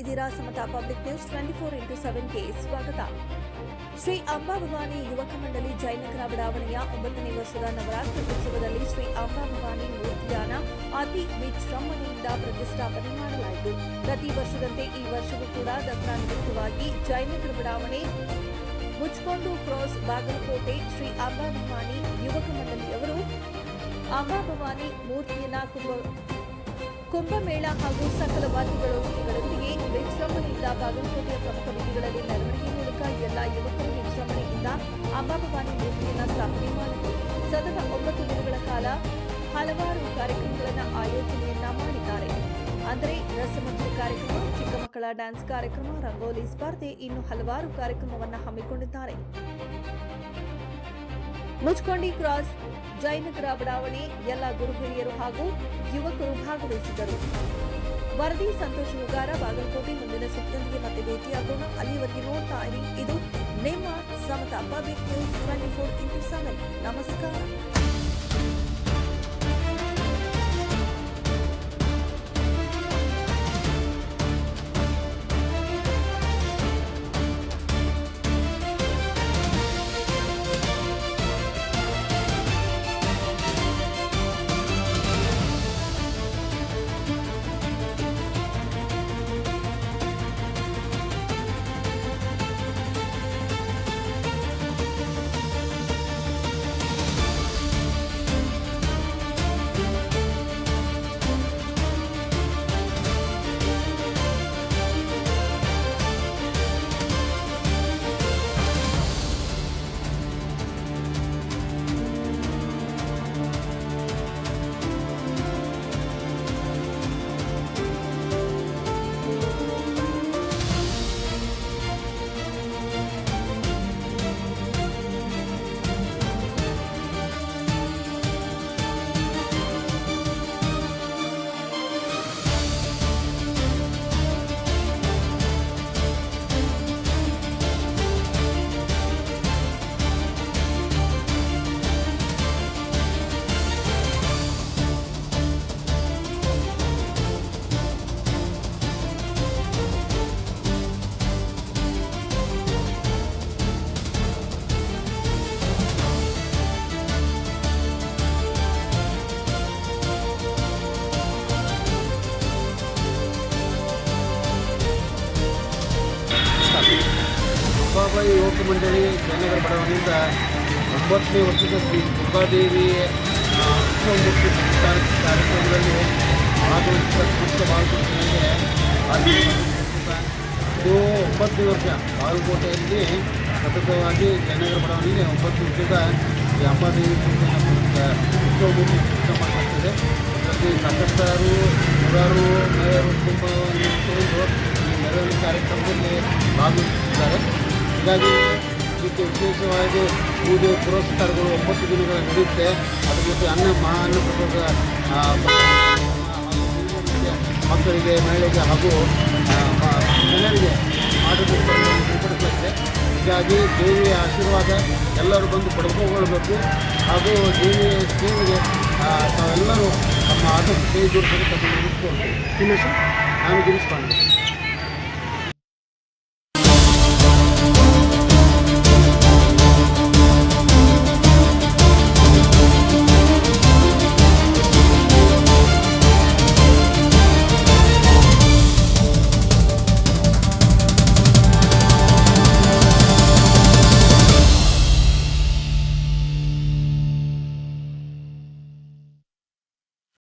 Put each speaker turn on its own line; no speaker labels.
ಇದ್ದೀರಾ Samata public news twenty four into ಸೆವೆನ್ಗೆ ಸ್ವಾಗತ. ಶ್ರೀ ಅಂಬಾಭವಾನಿ ಯುವಕ ಮಂಡಳಿ ಜೈನಗರ ಬಡಾವಣೆಯ ಒಂಬತ್ತನೇ ವರ್ಷದ ನವರಾತ್ರಿ ಉತ್ಸವದಲ್ಲಿ ಶ್ರೀ ಅಂಬಾಭವಾನಿ ಮೂರ್ತಿಯಾನ ಅತಿ ವಿಜೃಂಭಣೆಯಿಂದ ಪ್ರತಿಷ್ಠಾಪನೆ ಮಾಡಲಾಯಿತು. ಪ್ರತಿ ವರ್ಷದಂತೆ ಈ ವರ್ಷವೂ ಕೂಡ ದಸರಾ ನಿಮಿತ್ತವಾಗಿ ಜಯನಗರ ಬಡಾವಣೆ, ಮುಚ್ಕೊಂಡು ಕ್ರಾಸ್ ಬಾಗಲಕೋಟೆ ಶ್ರೀ ಅಂಬಾಭವಾನಿ ಯುವಕ ಮಂಡಳಿಯವರು ಅಂಬಾಭವಾನಿ ಮೂರ್ತಿಯನ್ನ ಕುಂಭ ಕುಂಭಮೇಳ ಹಾಗೂ ಸಕಲ ವಾದ್ಯಗಳೊಂದಿಗೆ ವಿಜೃಂಭಣೆಯಿಂದ ಬಾಗಲಕೋಟೆಯ ಪ್ರಮುಖ ಬೀದಿಗಳಲ್ಲಿ ಮೆರವಣಿಗೆ ಮೂಲಕ ಎಲ್ಲ ಯುವಕರು ವಿಜೃಂಭಣೆಯಿಂದ ಅಂಬಾಭವಾನಿ ಮೂರ್ತಿಯನ್ನ ಸ್ಥಾಪನೆ ಮಾಡಿದ್ದು ಸತತ ಒಂಬತ್ತು ದಿನಗಳ ಕಾಲ ಹಲವಾರು ಕಾರ್ಯಕ್ರಮಗಳನ್ನು ಆಯೋಜನೆಯನ್ನ ಮಾಡಿದ್ದಾರೆ. ಅಂದರೆ ರಸಮಂಜರಿ ಕಾರ್ಯಕ್ರಮ ಚಿಕ್ಕ ಮಕ್ಕಳ ಡ್ಯಾನ್ಸ್ ಕಾರ್ಯಕ್ರಮ, ರಂಗೋಲಿ ಸ್ಪರ್ಧೆ ಇನ್ನು ಹಲವಾರು ಕಾರ್ಯಕ್ರಮವನ್ನು ಹಮ್ಮಿಕೊಂಡಿದ್ದಾರೆ. ಮುಚ್ಕೊಂಡಿ ಕ್ರಾಸ್, ಜಯನಗರ ಬಡಾವಣೆ, ಎಲ್ಲ ಗುರು ಹಿರಿಯರು ಹಾಗೂ ಯುವಕರು ಭಾಗವಹಿಸಿದರು ವರದಿ ಸಂತೋಷ್ ಉಗಾರ ಬಾಗಲಕೋಟೆ ಮುಂದಿನ ಸುತ್ತಿನೊಂದಿಗೆ ಮತ್ತೆ ಭೇಟಿಯಾಗೋಣ. ಅಲ್ಲಿವರೆಗೆ ನೋಡ್ತಾ ಇರಿ ಇದು. ನಿಮ್ಮ Samata public news twenty four into seven. ನಮಸ್ಕಾರ.
ಬಾಬಾಯಿ ಯುವಕ ಮಂಡಳಿ ಜಯನಗರ ಬಡಾವಣೆಯಿಂದ ಒಂಬತ್ತನೇ ವರ್ಷದ ಶ್ರೀ ದುರ್ಗಾದೇವಿ ಆ, ಉತ್ಸವ ಮೂರ್ತಿ ಪ್ರತಿಷ್ಠಾನ ಕಾರ್ಯಕ್ರಮದಲ್ಲಿ ಭಾಗವಹಿಸಿದ ಪುಷ್ಪ ಭಾಗವಹಿಸಿದಂತೆ ಇದು ಒಂಬತ್ತನೇ ವರ್ಷ. ಬಾಗಲಕೋಟೆಯಲ್ಲಿ ಸತತವಾಗಿ ಜಯನಗರ ಬಡಾವಣೆಗೆ ಒಂಬತ್ತು ವರ್ಷದ ಈ ಅಂಬಾದೇವಿ ಪೂಜೆಯನ್ನು ಉತ್ಸವ ಮೂರ್ತಿ ಪ್ರತಿಷ್ಠೆ ಮಾಡಲಾಗ್ತದೆ. ಇದರಲ್ಲಿ ಸಾಕಷ್ಟಾರು ನೂರಾರು ಮೇಯರು ಈ ಮೆರವಣಿಗೆ ಕಾರ್ಯಕ್ರಮದಲ್ಲಿ ಭಾಗವಹಿಸಿದ್ದಾರೆ. ಹೀಗಾಗಿ ಇದಕ್ಕೆ ವಿಶೇಷವಾಗಿ ಪೂಜೆ ಪುರಸ್ಕಾರಗಳು ಒಂಬತ್ತು ದಿನಗಳ ನಡೆಯುತ್ತೆ. ಅದ್ರ ಜೊತೆ ಅನ್ನ ಮಹಾ ಅನ್ನ ಪ್ರಸಾದ ಮಕ್ಕಳಿಗೆ ಮಹಿಳೆಗೆ ಹಾಗೂ ಜನರಿಗೆ ಏರ್ಪಡಿಸಲಾಗಿದೆ. ಹೀಗಾಗಿ ದೇವಿಯ ಆಶೀರ್ವಾದ ಎಲ್ಲರೂ ಬಂದು ಪಡೆದುಕೊಳ್ಳಬೇಕು ಹಾಗೂ ದೇವಿಯ ಸೇವೆಗೆ ತಾವೆಲ್ಲರೂ ತಮ್ಮ ಆದಷ್ಟು ಕೈ ಜೋಡಿಸಲು ತಮ್ಮ ನಾನು ಗಿರೀಶ್ ಪಾಂಡೆ.